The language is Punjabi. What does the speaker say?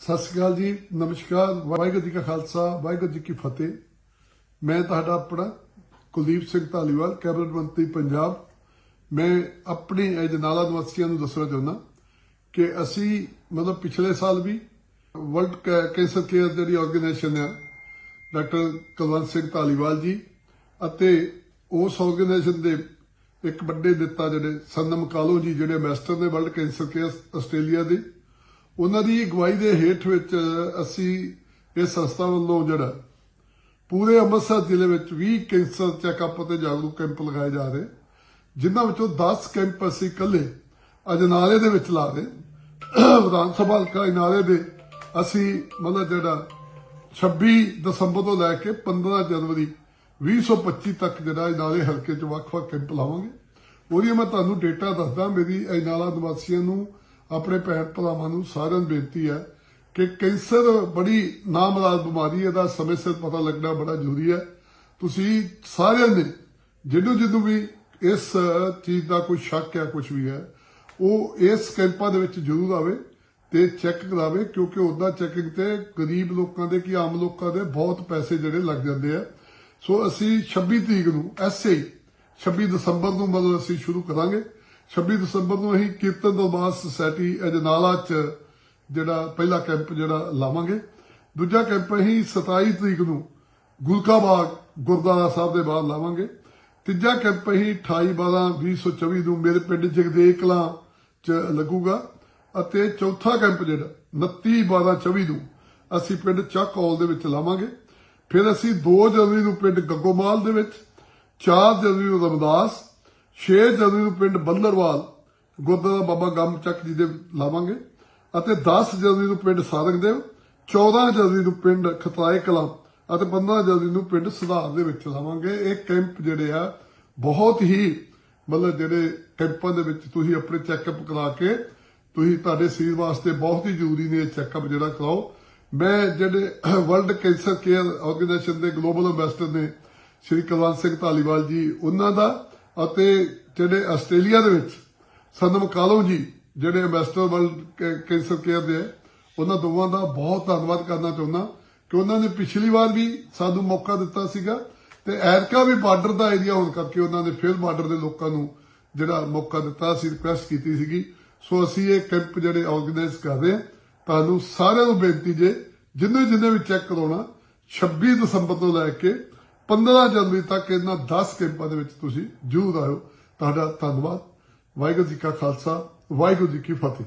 ਸਤਿ ਸ਼੍ਰੀ ਅਕਾਲ ਜੀ, ਨਮਸਕਾਰ, ਵਾਹਿਗੁਰੂ ਜੀ ਕਾ ਖਾਲਸਾ, ਵਾਹਿਗੁਰੂ ਜੀ ਕੀ ਫਤਿਹ। ਮੈਂ ਤੁਹਾਡਾ ਆਪਣਾ ਕੁਲਦੀਪ ਸਿੰਘ ਧਾਲੀਵਾਲ, ਕੈਬਨਿਟ ਮੰਤਰੀ ਪੰਜਾਬ। ਮੈਂ ਆਪਣੇ ਅਜਨਾਲਾ ਨਿਵਾਸੀਆਂ ਨੂੰ ਦੱਸਣਾ ਚਾਹੁੰਦਾ ਕਿ ਅਸੀਂ ਮਤਲਬ ਪਿਛਲੇ ਸਾਲ ਵੀ ਵਰਲਡ ਕੈਂਸਰ ਕੇਅਰ ਜਿਹੜੀ ਆਰਗੇਨਾਈਜੇਸ਼ਨ ਹੈ ਡਾਕਟਰ ਕੁਲਵੰਤ ਸਿੰਘ ਧਾਲੀਵਾਲ ਜੀ ਅਤੇ ਉਸ ਆਰਗੇਨਾਈਜੇਸ਼ਨ ਦੇ ਇੱਕ ਵੱਡੇ ਦਿੱਤਾ ਜਿਹੜੇ ਸੰਨਮ ਕਾਲੋ ਜੀ, ਜਿਹੜੇ ਮੈਸਟਰ ਨੇ ਵਰਲਡ ਕੈਂਸਰ ਕੇਅਰ ਆਸਟ੍ਰੇਲੀਆ ਦੇ ਉਹਨਾਂ ਦੀ ਅਗਵਾਈ ਦੇ ਹੇਠ ਵਿੱਚ ਅਸੀਂ ਇਹ ਸੰਸਥਾ ਵੱਲੋਂ ਜਿਹੜਾ ਪੂਰੇ ਅੰਮ੍ਰਿਤਸਰ ਜ਼ਿਲ੍ਹੇ ਵਿੱਚ 20 ਕੈਂਸਰ ਚੈੱਕਅਪ ਅਤੇ ਜਾਗਰੂਕ ਕੈਂਪ ਲਗਾਏ ਜਾ ਰਹੇ। ਜਿਨ੍ਹਾਂ ਵਿੱਚੋਂ 10 ਕੈਂਪ ਅਸੀਂ ਇਕੱਲੇ ਅਜਨਾਲੇ ਦੇ ਵਿੱਚ ਲਾ ਰਹੇ। ਵਿਧਾਨ ਸਭਾ ਹਲਕਾ ਅਜਨਾਲੇ ਦੇ ਅਸੀਂ ਮਤਲਬ ਜਿਹੜਾ 26 ਦਸੰਬਰ ਤੋਂ ਲੈ ਕੇ 15 ਜਨਵਰੀ 2025 ਤੱਕ ਜਿਹੜਾ ਅਜਨਾਲੇ ਹਲਕੇ 'ਚ ਵੱਖ-ਵੱਖ ਕੈਂਪ ਲਾਵਾਂਗੇ। ਉਹਦੀ ਮੈਂ ਤੁਹਾਨੂੰ ਡੇਟਾ ਦੱਸਦਾ। ਮੇਰੀ ਅਜਨਾਲਾ ਨਿਵਾਸੀਆਂ ਨੂੰ ਆਪਣੇ ਭੈਣ ਭਰਾਵਾਂ ਨੂੰ ਸਾਰਿਆਂ ਨੂੰ ਬੇਨਤੀ ਹੈ ਕਿ ਕੈਂਸਰ ਬੜੀ ਨਾਮਰਾਦ ਬਿਮਾਰੀ ਹੈ ਦਾ ਸਮੇਂ ਸਿਰ ਪਤਾ ਲੱਗਣਾ ਬੜਾ ਜ਼ਰੂਰੀ ਹੈ। ਤੁਸੀਂ ਸਾਰਿਆਂ ਨੇ ਜਿਹਨੂੰ ਜਿਹਨੂੰ ਵੀ ਇਸ ਚੀਜ਼ ਦਾ ਕੋਈ ਸ਼ੱਕ ਹੈ ਕੁਝ ਵੀ ਹੈ, ਉਹ ਇਸ ਕੈਂਪਾਂ ਦੇ ਵਿੱਚ ਜ਼ਰੂਰ ਆਵੇ ਤੇ ਚੈੱਕ ਕਰਾਵੇ, ਕਿਉਂਕਿ ਉਹਦਾ ਚੈਕਿੰਗ ਤੇ ਗਰੀਬ ਲੋਕਾਂ ਦੇ ਕੀ ਆਮ ਲੋਕਾਂ ਦੇ ਬਹੁਤ ਪੈਸੇ ਜਿਹੜੇ ਲੱਗ ਜਾਂਦੇ ਆ। ਸੋ ਅਸੀਂ 26 ਤਰੀਕ ਨੂੰ, ਐਸੇ 26 ਦਸੰਬਰ ਨੂੰ ਮਤਲਬ ਅਸੀਂ ਸ਼ੁਰੂ ਕਰਾਂਗੇ। 26 ਦਸੰਬਰ ਨੂੰ ਅਸੀਂ ਕੀਰਤਨ ਦਰਬਾਰ ਸੁਸਾਇਟੀ ਅਜਨਾਲਾ ਚ ਜਿਹੜਾ ਪਹਿਲਾ ਕੈਂਪ ਜਿਹੜਾ ਲਾਵਾਂਗੇ। ਦੂਜਾ ਕੈਂਪ ਅਸੀਂ 27 ਤਰੀਕ ਨੂੰ ਗੁਲਕਾਬਾਗ ਗੁਰਦੁਆਰਾ ਸਾਹਿਬ ਦੇ ਬਾਹਰ ਲਾਵਾਂਗੇ। ਤੀਜਾ ਕੈਂਪ ਅਸੀਂ 28 12 2024 ਨੂੰ ਮੇਰੇ ਪਿੰਡ ਜਗਦੇ ਕਲਾਂ ਚ ਲੱਗੂਗਾ। ਅਤੇ ਚੌਥਾ ਕੈਂਪ ਜਿਹੜਾ 29 12 24 ਨੂੰ ਅਸੀਂ ਪਿੰਡ ਚੱਕ ਹੌਲ ਦੇ ਵਿੱਚ ਲਾਵਾਂਗੇ। ਫਿਰ ਅਸੀਂ 2 ਜਨਵਰੀ ਨੂੰ ਪਿੰਡ ਗੱਗੋਮਾਲ ਦੇ ਵਿੱਚ 4 ਜਨਵਰੀ ਨੂੰ ਰਮਦਾਸ 6 ਜਨਵਰੀ ਨੂੰ ਪਿੰਡ ਬੱਲਰਵਾਲ ਗੁਰਦੁਆਰਾ ਬਾਬਾ ਗੰਮ ਚੱਕ ਜੀ ਦੇ ਲਾਵਾਂਗੇ ਅਤੇ 10 ਜਨਵਰੀ ਨੂੰ ਪਿੰਡ ਸਾਰੰਗਦੇਵ 14 ਜਨਵਰੀ ਨੂੰ ਪਿੰਡ ਖਤਰਾਏ ਕਲਾਂ ਅਤੇ 15 ਜਨਵਰੀ ਨੂੰ ਪਿੰਡ ਸੁਧਾਰ ਦੇ ਵਿੱਚ ਲਾਵਾਂਗੇ। ਇਹ ਕੈਂਪ ਜਿਹੜੇ ਆ, ਬਹੁਤ ਹੀ ਮਤਲਬ ਜਿਹੜੇ ਕੈਂਪਾਂ ਦੇ ਵਿੱਚ ਤੁਸੀਂ ਆਪਣੇ ਚੈੱਕਅਪ ਕਰਾ ਕੇ ਤੁਸੀਂ ਤੁਹਾਡੇ ਸਰੀਰ ਵਾਸਤੇ ਬਹੁਤ ਹੀ ਜ਼ਰੂਰੀ ਨੇ ਇਹ ਚੈੱਕਅਪ ਜਿਹੜਾ ਕਰਾਓ। ਮੈਂ ਜਿਹੜੇ ਵਰਲਡ ਕੈਂਸਰ ਕੇਅਰ ਆਰਗੇਨਾਈਜੇਸ਼ਨ ਦੇ ਗਲੋਬਲ ਐਮਬੈਸਡਰ ਨੇ, ਸ਼੍ਰੀ ਕੁਲਵੰਤ ਸਿੰਘ ਧਾਲੀਵਾਲ ਜੀ, ਉਹਨਾਂ ਦਾ ਅਤੇ ਜਿਹੜੇ ਆਸਟ੍ਰੇਲੀਆ ਦੇ ਵਿੱਚ ਸੰਦਮ ਕਾਲੋ ਜੀ, ਜਿਹੜੇ ਐਮਬੈਸਡਰ ਵਰਲਡ ਕੈਂਸਰ ਕੇਅਰ ਦੇ ਉਹਨਾਂ ਦੋਵਾਂ ਦਾ ਬਹੁਤ ਧੰਨਵਾਦ ਕਰਨਾ ਚਾਹੁੰਦਾ ਕਿ ਉਹਨਾਂ ਨੇ ਪਿਛਲੀ ਵਾਰ ਵੀ ਸਾਨੂੰ ਮੌਕਾ ਦਿੱਤਾ ਸੀਗਾ ਤੇ ਐਰਕਾ ਵੀ ਬਾਰਡਰ ਦਾ ਏਰੀਆ ਹੋਣ ਕਰਕੇ ਉਹਨਾਂ ਨੇ ਫਿਰ ਬਾਰਡਰ ਦੇ ਲੋਕਾਂ ਨੂੰ ਜਿਹੜਾ ਮੌਕਾ ਦਿੱਤਾ ਸੀ ਰਿਕੁਐਸਟ ਕੀਤੀ ਸੀਗੀ। ਸੋ ਅਸੀਂ ਇਹ ਕੈਂਪ ਜਿਹੜੇ ਆਰਗੇਨਾਈਜ਼ ਕਰ ਰਹੇ ਹਾਂ, ਤੁਹਾਨੂੰ ਸਾਰਿਆਂ ਨੂੰ ਬੇਨਤੀ ਜੇ ਜਿੰਨੇ ਜਿੰਨੇ ਵੀ ਚੈੱਕ ਕਰਾਉਣਾ 26 ਦਸੰਬਰ ਤੋਂ ਲੈ ਕੇ 15 ਜਨਵਰੀ ਤੱਕ ਇਹਨਾਂ 10 ਕੈਂਪਾਂ ਦੇ ਵਿੱਚ ਤੁਸੀਂ ਜੂਦ ਆਇਓ। ਤੁਹਾਡਾ ਧੰਨਵਾਦ। ਵਾਹਿਗੁਰੂ ਜੀ ਕਾ ਖਾਲਸਾ, ਵਾਹਿਗੁਰੂ ਜੀ ਕੀ ਫਤਿਹ।